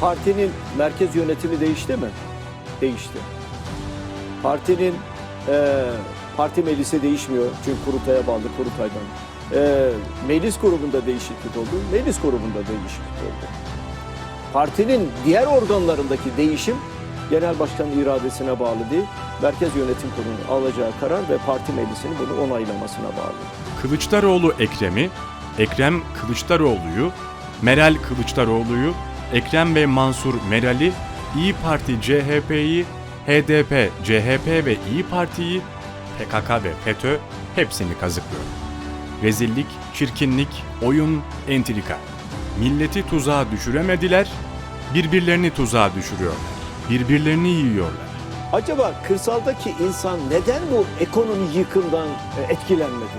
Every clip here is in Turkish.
partinin merkez yönetimi değişti mi? Değişti. Partinin e, parti meclisi değişmiyor çünkü kurultaya bağlı kurultaydan. E, meclis grubunda değişiklik oldu, meclis grubunda değişiklik oldu. Partinin diğer organlarındaki değişim genel başkanın iradesine bağlı değil, merkez yönetim kurulunun alacağı karar ve parti meclisinin bunu onaylamasına bağlı. Kılıçdaroğlu Ekrem'i, Ekrem Kılıçdaroğlu'yu, Meral Kılıçdaroğlu'yu, Ekrem ve Mansur Meral'i, İyi Parti CHP'yi, HDP, CHP ve İyi Parti'yi, PKK ve FETÖ hepsini kazıklıyor. Rezillik, çirkinlik, oyun, entrika. Milleti tuzağa düşüremediler, birbirlerini tuzağa düşürüyorlar. Birbirlerini yiyorlar. Acaba kırsaldaki insan neden bu ekonomi yıkımdan e, etkilenmedi.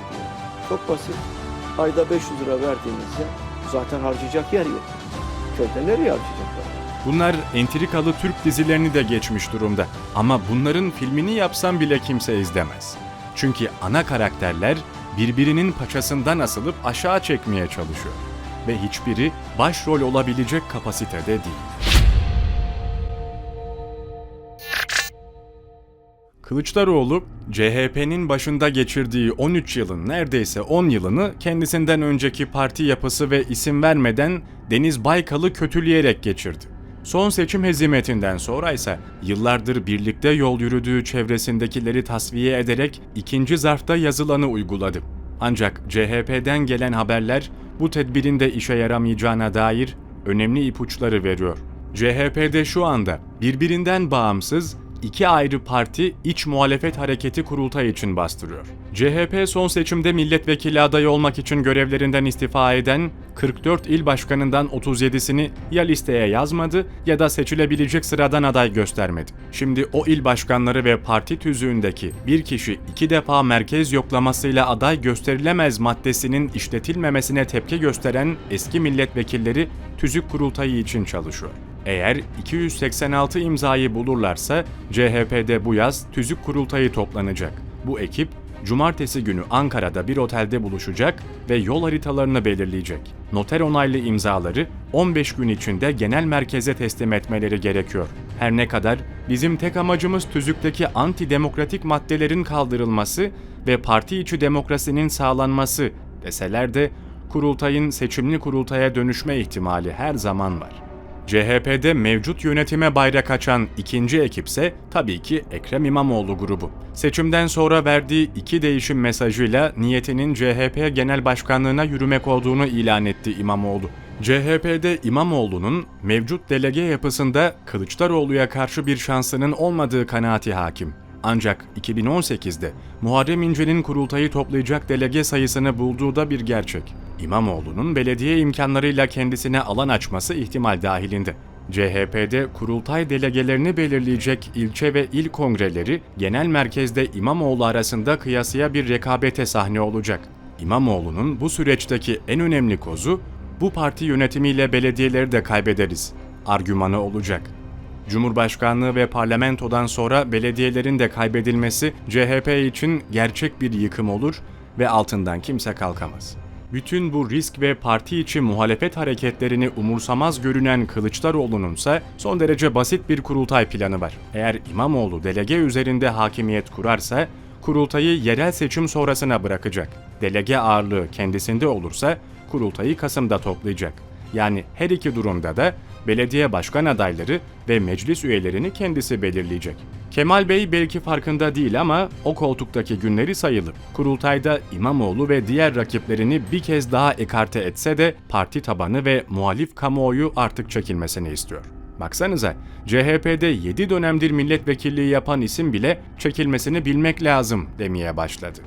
Çok basit. Ayda 500 lira verdiğinizde zaten harcayacak yer yok. Köyde nereye? Bunlar entrikalı Türk dizilerini de geçmiş durumda. Ama bunların filmini yapsam bile kimse izlemez. Çünkü ana karakterler birbirinin paçasından asılıp aşağı çekmeye çalışıyor. Ve hiçbiri başrol olabilecek kapasitede değil. Kılıçdaroğlu, CHP'nin başında geçirdiği 13 yılın neredeyse 10 yılını kendisinden önceki parti yapısı ve isim vermeden Deniz Baykal'ı kötüleyerek geçirdi. Son seçim hezimetinden sonra ise yıllardır birlikte yol yürüdüğü çevresindekileri tasfiye ederek ikinci zarfta yazılanı uyguladı. Ancak CHP'den gelen haberler bu tedbirin de işe yaramayacağına dair önemli ipuçları veriyor. CHP'de şu anda birbirinden bağımsız iki ayrı parti iç muhalefet hareketi kurultay için bastırıyor. CHP son seçimde milletvekili adayı olmak için görevlerinden istifa eden 44 il başkanından 37'sini ya listeye yazmadı ya da seçilebilecek sıradan aday göstermedi. Şimdi o il başkanları ve parti tüzüğündeki bir kişi iki defa merkez yoklamasıyla aday gösterilemez maddesinin işletilmemesine tepki gösteren eski milletvekilleri tüzük kurultayı için çalışıyor. Eğer 286 imzayı bulurlarsa CHP'de bu yaz tüzük kurultayı toplanacak. Bu ekip cumartesi günü Ankara'da bir otelde buluşacak ve yol haritalarını belirleyecek. Noter onaylı imzaları 15 gün içinde genel merkeze teslim etmeleri gerekiyor. Her ne kadar bizim tek amacımız tüzükteki antidemokratik maddelerin kaldırılması ve parti içi demokrasinin sağlanması deseler de kurultayın seçimli kurultaya dönüşme ihtimali her zaman var. CHP'de mevcut yönetime bayrak açan ikinci ekipse tabii ki Ekrem İmamoğlu grubu. Seçimden sonra verdiği iki değişim mesajıyla niyetinin CHP Genel Başkanlığına yürümek olduğunu ilan etti İmamoğlu. CHP'de İmamoğlu'nun mevcut delege yapısında Kılıçdaroğlu'ya karşı bir şansının olmadığı kanaati hakim. Ancak 2018'de Muharrem İnce'nin kurultayı toplayacak delege sayısını bulduğu da bir gerçek. İmamoğlu'nun belediye imkanlarıyla kendisine alan açması ihtimal dahilinde. CHP'de kurultay delegelerini belirleyecek ilçe ve il kongreleri genel merkezde İmamoğlu arasında kıyasıya bir rekabete sahne olacak. İmamoğlu'nun bu süreçteki en önemli kozu bu parti yönetimiyle belediyeleri de kaybederiz argümanı olacak. Cumhurbaşkanlığı ve parlamentodan sonra belediyelerin de kaybedilmesi CHP için gerçek bir yıkım olur ve altından kimse kalkamaz. Bütün bu risk ve parti içi muhalefet hareketlerini umursamaz görünen Kılıçdaroğlu'nun ise son derece basit bir kurultay planı var. Eğer İmamoğlu delege üzerinde hakimiyet kurarsa kurultayı yerel seçim sonrasına bırakacak. Delege ağırlığı kendisinde olursa kurultayı Kasım'da toplayacak. Yani her iki durumda da belediye başkan adayları ve meclis üyelerini kendisi belirleyecek. Kemal Bey belki farkında değil ama o koltuktaki günleri sayılı. Kurultayda İmamoğlu ve diğer rakiplerini bir kez daha ekarte etse de parti tabanı ve muhalif kamuoyu artık çekilmesini istiyor. Baksanıza CHP'de 7 dönemdir milletvekilliği yapan isim bile çekilmesini bilmek lazım demeye başladı.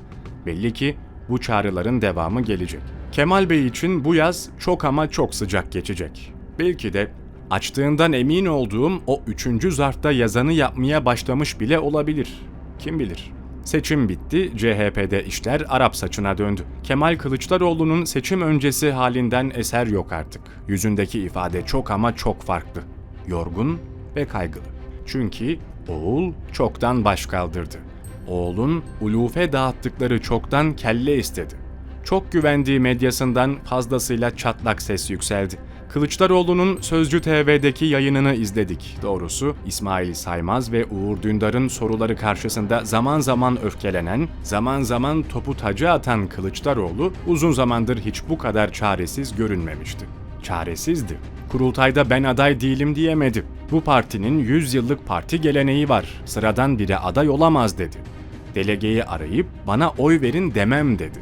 Belli ki bu çağrıların devamı gelecek. Kemal Bey için bu yaz çok ama çok sıcak geçecek. Belki de açtığından emin olduğum o üçüncü zarfta yazanı yapmaya başlamış bile olabilir. Kim bilir? Seçim bitti, CHP'de işler Arap saçına döndü. Kemal Kılıçdaroğlu'nun seçim öncesi halinden eser yok artık. Yüzündeki ifade çok ama çok farklı. Yorgun ve kaygılı. Çünkü oğul çoktan baş kaldırdı. Oğlun ulufe dağıttıkları çoktan kelle istedi. Çok güvendiği medyasından fazlasıyla çatlak ses yükseldi. Kılıçdaroğlu'nun Sözcü TV'deki yayınını izledik. Doğrusu İsmail Saymaz ve Uğur Dündar'ın soruları karşısında zaman zaman öfkelenen, zaman zaman topu taca atan Kılıçdaroğlu uzun zamandır hiç bu kadar çaresiz görünmemişti. Çaresizdi. Kurultayda ben aday değilim diyemedi. Bu partinin 100 yıllık parti geleneği var. Sıradan biri aday olamaz dedi. Delegeyi arayıp bana oy verin demem dedi.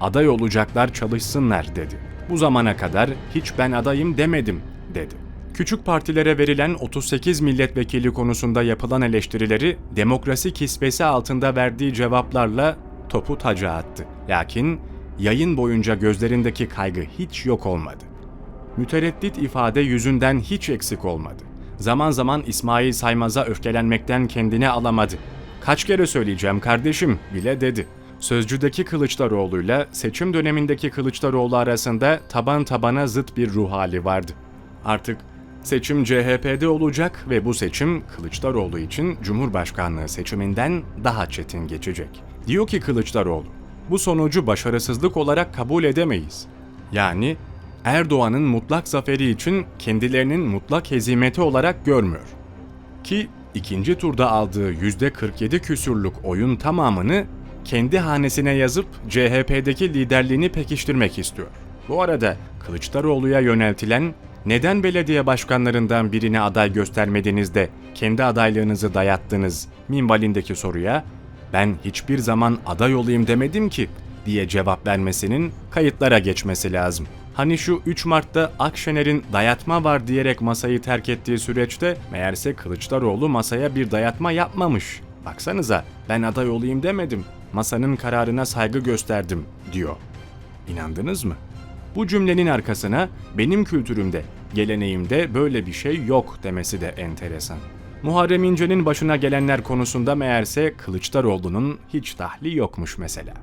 Aday olacaklar çalışsınlar dedi. Bu zamana kadar hiç ben adayım demedim dedi. Küçük partilere verilen 38 milletvekili konusunda yapılan eleştirileri demokrasi kisvesi altında verdiği cevaplarla topu taca attı. Lakin yayın boyunca gözlerindeki kaygı hiç yok olmadı. Mütereddit ifade yüzünden hiç eksik olmadı. Zaman zaman İsmail Saymaz'a öfkelenmekten kendini alamadı. Kaç kere söyleyeceğim kardeşim bile dedi. Sözcüdeki Kılıçdaroğlu'yla seçim dönemindeki Kılıçdaroğlu arasında taban tabana zıt bir ruh hali vardı. Artık seçim CHP'de olacak ve bu seçim Kılıçdaroğlu için Cumhurbaşkanlığı seçiminden daha çetin geçecek. Diyor ki Kılıçdaroğlu, bu sonucu başarısızlık olarak kabul edemeyiz. Yani Erdoğan'ın mutlak zaferi için kendilerinin mutlak hezimeti olarak görmüyor. Ki ikinci turda aldığı %47 küsürlük oyun tamamını kendi hanesine yazıp CHP'deki liderliğini pekiştirmek istiyor. Bu arada Kılıçdaroğlu'ya yöneltilen neden belediye başkanlarından birine aday göstermediniz de kendi adaylığınızı dayattınız minvalindeki soruya ben hiçbir zaman aday olayım demedim ki diye cevap vermesinin kayıtlara geçmesi lazım. Hani şu 3 Mart'ta Akşener'in dayatma var diyerek masayı terk ettiği süreçte meğerse Kılıçdaroğlu masaya bir dayatma yapmamış. Baksanıza ben aday olayım demedim. Masanın kararına saygı gösterdim diyor. İnandınız mı? Bu cümlenin arkasına benim kültürümde, geleneğimde böyle bir şey yok demesi de enteresan. Muharrem İnce'nin başına gelenler konusunda meğerse Kılıçdaroğlu'nun hiç dahli yokmuş mesela.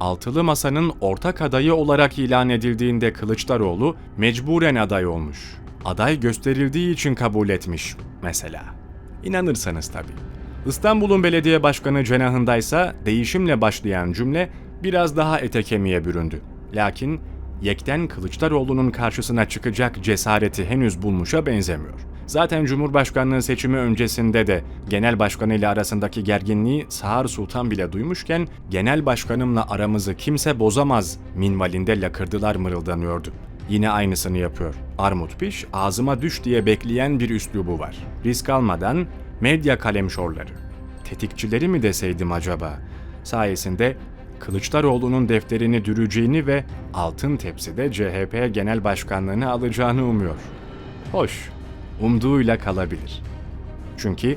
Altılı Masa'nın ortak adayı olarak ilan edildiğinde Kılıçdaroğlu mecburen aday olmuş. Aday gösterildiği için kabul etmiş mesela. İnanırsanız tabii. İstanbul'un belediye başkanı cenahındaysa değişimle başlayan cümle biraz daha ete kemiğe büründü. Lakin yekten Kılıçdaroğlu'nun karşısına çıkacak cesareti henüz bulmuşa benzemiyor. Zaten Cumhurbaşkanlığı seçimi öncesinde de genel başkanı ile arasındaki gerginliği Sağır Sultan bile duymuşken genel başkanımla aramızı kimse bozamaz minvalinde lakırdılar mırıldanıyordu. Yine aynısını yapıyor. Armut piş ağzıma düş diye bekleyen bir üslubu var. Risk almadan medya kalemşorları. Tetikçileri mi deseydim acaba? Sayesinde Kılıçdaroğlu'nun defterini düreceğini ve altın tepside CHP genel başkanlığını alacağını umuyor. Hoş, umduğuyla kalabilir. Çünkü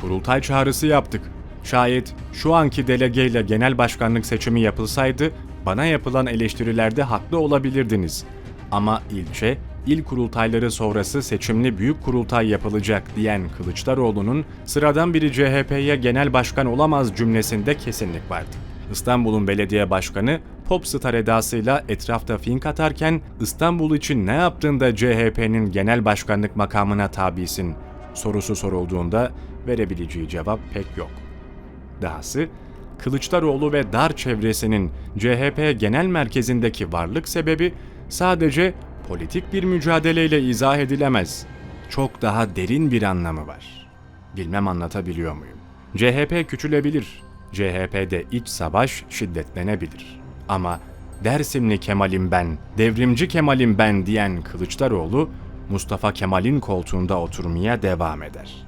kurultay çağrısı yaptık. Şayet şu anki delegeyle genel başkanlık seçimi yapılsaydı bana yapılan eleştirilerde haklı olabilirdiniz. Ama ilçe, il kurultayları sonrası seçimli büyük kurultay yapılacak diyen Kılıçdaroğlu'nun sıradan biri CHP'ye genel başkan olamaz cümlesinde kesinlik vardı. İstanbul'un belediye başkanı popstar edasıyla etrafta fink atarken İstanbul için ne yaptığında CHP'nin genel başkanlık makamına tabisin sorusu sorulduğunda verebileceği cevap pek yok. Dahası Kılıçdaroğlu ve dar çevresinin CHP genel merkezindeki varlık sebebi sadece politik bir mücadeleyle izah edilemez. Çok daha derin bir anlamı var. Bilmem anlatabiliyor muyum? CHP küçülebilir. CHP'de iç savaş şiddetlenebilir. Ama Dersimli Kemal'im ben, devrimci Kemal'im ben diyen Kılıçdaroğlu, Mustafa Kemal'in koltuğunda oturmaya devam eder.